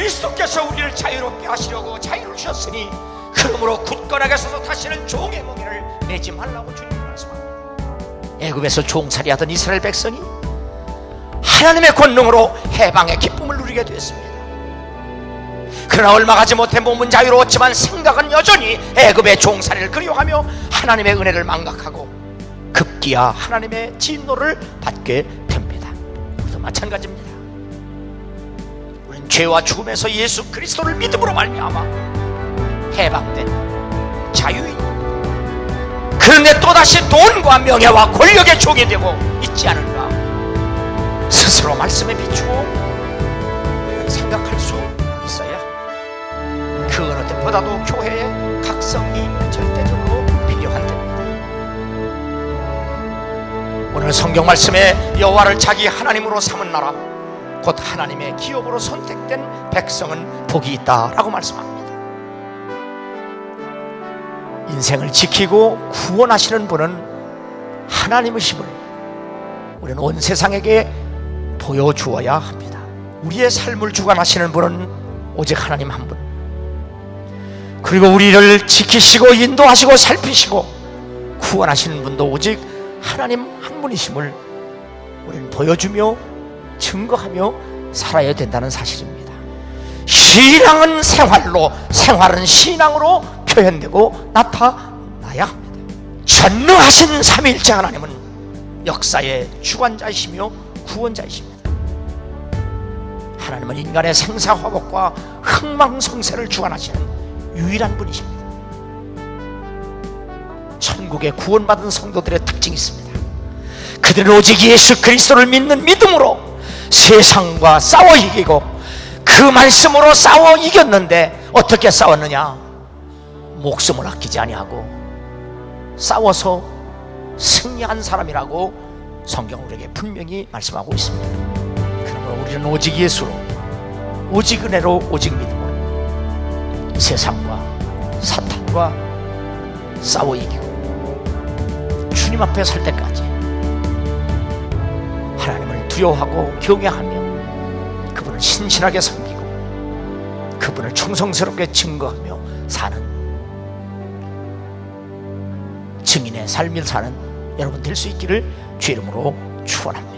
그리스도께서 우리를 자유롭게 하시려고 자유를 주셨으니 그러므로 굳건하게 서서 다시는 종의 멍에를 내지 말라고 주님이 말씀합니다. 애굽에서 종살이하던 이스라엘 백성이 하나님의 권능으로 해방의 기쁨을 누리게 되었습니다. 그러나 얼마 가지 못해 몸은 자유로웠지만 생각은 여전히 애굽의 종살이를 그리워하며 하나님의 은혜를 망각하고 급기야 하나님의 진노를 받게 됩니다. 우리도 마찬가지입니다. 죄와 죽음에서 예수 그리스도를 믿음으로 말미암아 해방된 자유인. 그런데 또다시 돈과 명예와 권력의 종이 되고 있지 않은가? 스스로 말씀에 우리는 생각할 수 있어야 그 어느 때보다도 교회의 각성이 절대적으로 필요한 때입니다. 오늘 성경 말씀에 여호와를 자기 하나님으로 삼은 나라 곧 하나님의 기업으로 선택된 백성은 복이 있다라고 말씀합니다. 인생을 지키고 구원하시는 분은 하나님의심을 우리는 온 세상에게 보여주어야 합니다. 우리의 삶을 주관하시는 분은 오직 하나님 한 분. 그리고 우리를 지키시고 인도하시고 살피시고 구원하시는 분도 오직 하나님 한 분이심을 우리는 보여주며 증거하며 살아야 된다는 사실입니다. 신앙은 생활로, 생활은 신앙으로 표현되고 나타나야 합니다. 전능하신 삼위일체 하나님은 역사의 주관자이시며 구원자이십니다. 하나님은 인간의 생사화복과 흥망성쇠를 주관하시는 유일한 분이십니다. 천국의 구원받은 성도들의 특징이 있습니다. 그들은 오직 예수 그리스도를 믿는 믿음으로 세상과 싸워 이기고 그 말씀으로 싸워 이겼는데 어떻게 싸웠느냐? 목숨을 아끼지 아니하고 싸워서 승리한 사람이라고 성경 우리에게 분명히 말씀하고 있습니다. 그러므로 우리는 오직 예수로, 오직 은혜로, 오직 믿음으로 세상과 사탄과 싸워 이기고 주님 앞에 설 때까지 두려워하고 경외하며 그분을 신실하게 섬기고 그분을 충성스럽게 증거하며 사는 증인의 삶을 사는 여러분 될 수 있기를 주 이름으로 축원합니다.